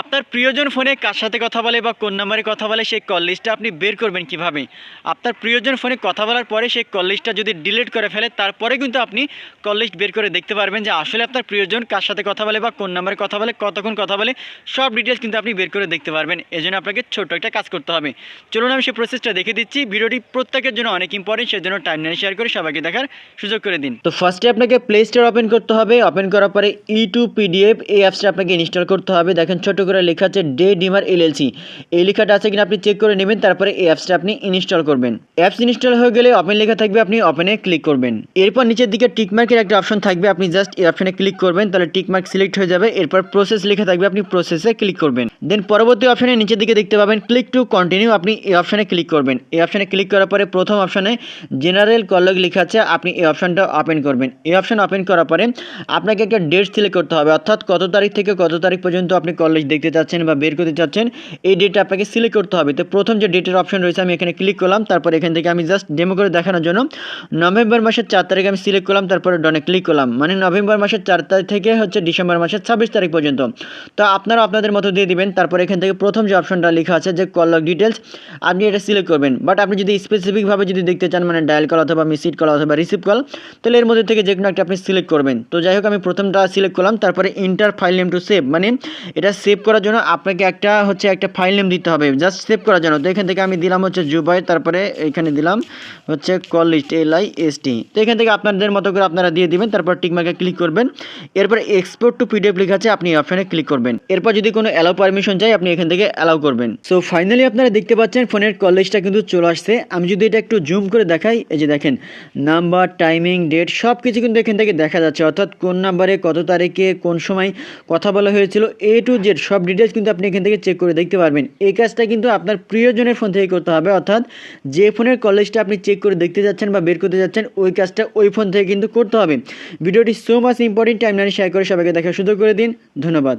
আপনার প্রিয়জন ফোনে কার সাথে কথা বলে বা কোন নাম্বারে কথা বলে সেই কল লিস্টটা আপনি বের করবেন কীভাবে? আপনার প্রিয়জন ফোনে কথা বলার পরে সেই কল লিস্টটা যদি ডিলিট করে ফেলে, তারপরে কিন্তু আপনি কল লিস্ট বের করে দেখতে পারবেন যে আসলে আপনার প্রিয়জন কার সাথে কথা বলে বা কোন নাম্বারে কথা বলে, কতক্ষণ কথা বলে, সব ডিটেলস কিন্তু আপনি বের করে দেখতে পারবেন। এজন্য আপনাকে ছোট্ট একটা কাজ করতে হবে। চলুন আমি সেই প্রসেসটা দেখে দিচ্ছি। ভিডিওটি প্রত্যেকের জন্য অনেক ইম্পর্টেন্ট সেজন্য টাইম লাইন শেয়ার করে সবাইকে দেখার সুযোগ করে দিন। তো ফার্স্টে আপনাকে প্লে স্টোর ওপেন করতে হবে। ওপেন করার পরে ই টু পিডিএফ এই অ্যাপসটা আপনাকে ইনস্টল করতে হবে। দেখেন ছোট করে লেখা আছে ডে ডিমার এলএলসি এই লেখাটা আছে কিনা আপনি চেক করে নেবেন, তারপরে এই অ্যাপসটা আপনি ইনস্টল করবেন। অ্যাপস ইনস্টল হয়ে গেলে ওপেন লেখা থাকবে, আপনি ওপেনে ক্লিক করবেন। এরপর নিচের দিকে টিকমার্কের একটা অপশন থাকবে, আপনি জাস্ট এই অপশনে ক্লিক করবেন, তাহলে টিকমার্ক সিলেক্ট হয়ে যাবে, এরপর প্রসেস লেখা থাকবে, আপনি প্রসেসে ক্লিক করবেন। দেন পরবর্তী অপশনে নিচের দিকে দেখতে পাবেন ক্লিক টু কন্টিনিউ আপনি এই অপশনে ক্লিক করবেন। এই অপশনে ক্লিক করার পরে প্রথম অপশনে জেনারেল কলগ লেখা আছে, আপনি এই অপশনটা ওপেন করবেন। এই অপশন ওপেন করার পরে আপনাকে একটা ডেট সিলেক্ট করতে হবে, অর্থাৎ কত তারিখ থেকে কত তারিখ পর্যন্ত আপনি কলেজ দেখতে চাচ্ছেন বা বের করতে চাচ্ছেন, এই ডেটটা আপনাকে সিলেক্ট করতে হবে। তো প্রথম যে ডেটের অপশন রয়েছে, আমি এখানে ক্লিক করলাম, তারপর এখান থেকে আমি জাস্ট ডেমো করে দেখানোর জন্য নভেম্বর মাসের চার তারিখ আমি সিলেক্ট করলাম, তারপরে ডনে ক্লিক করলাম। মানে নভেম্বর মাসের চার তারিখ থেকে হচ্ছে ডিসেম্বর মাসের ছাব্বিশ তারিখ পর্যন্ত। তো আপনারা আপনাদের মতো দিয়ে দিবেন, তারপর এখান থেকে প্রথম যে অপশনটা লেখা আছে যে কল ডিটেলস আপনি এটা সিলেক্ট করবেন। বাট আপনি যদি স্পেসিফিকভাবে যদি দেখতে চান মানে ডায়াল কল অথবা মিসিড কল অথবা রিসিভ কল তাহলে এর মধ্যে থেকে যে কোনো একটা আপনি সিলেক্ট করবেন। তো যাই হোক, আমি প্রথমটা সিলেক্ট করলাম, তারপরে enter file name to save মানে এটা সেভ করার জন্য আপনাকে একটা হচ্ছে একটা ফাইল নেম দিতে হবে। জাস্ট সেভ করার জন্য। তো এখান থেকে আমি দিলাম হচ্ছে জুবাই, তারপরে এখানে দিলাম হচ্ছে call list L I S T তো এখান থেকে আপনাদের মতো করে আপনারা দিয়ে দিবেন, তারপর টিকমার্কে ক্লিক করবেন। এরপর এক্সপোর্ট টু পিডিএফ লেখা আছে, আপনি অপশনে ক্লিক করবেন। এরপর যদি কোনো অ্যালাউ পারমিশন চাই, আপনি এখান থেকে অ্যালাউ করবেন। সো ফাইনালি আপনারা দেখতে পাচ্ছেন ফোনের কল লিস্টটা কিন্তু চলে আসছে। আমি যদি এটা একটু জুম করে দেখাই, এই যে দেখেন নাম্বার টাইমিং ডেট সব কিছু কিন্তু এখান থেকে দেখা যাচ্ছে। অর্থাৎ কোন নাম্বারে কত তারিখে, কোন সময় কথা বলা হয়েছিল এ টু জেড সব ডিটেলস কিন্তু আপনি এখান থেকে চেক করে দেখতে পারবেন। এই কাজটা কিন্তু আপনার প্রিয়জনের ফোন থেকে করতে হবে, অর্থাৎ যে ফোনের কলেজটা আপনি চেক করে দেখতে যাচ্ছেন বা বের করতে যাচ্ছেন, ওই কাজটা ওই ফোন থেকে কিন্তু করতে হবে। ভিডিওটি সো মাচ ইম্পর্টেন্ট টাইম লাইনে শেয়ার করে সবাইকে দেখার সুযোগ করে দিন। ধন্যবাদ।